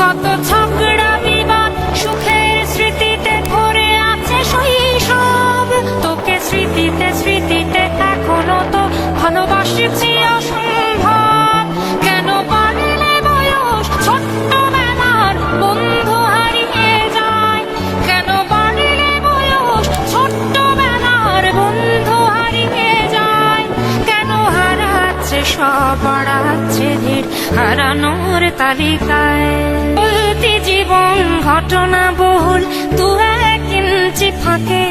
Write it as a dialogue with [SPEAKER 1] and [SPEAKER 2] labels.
[SPEAKER 1] কত ঝগড়া বিবাদ, সুখের স্মৃতিতে ভরে আছে শৈশব। তোকে স্মৃতিতে স্মৃতিতে এখনও তো ভালোবাসছি কেন বন্ধু কেন বন্ধু হারাচ্ছে সব ধীর হারানোর তালিকায়? চলতি জীবন ঘটনা বহুল দু এক ইঞ্চি ফাঁকে।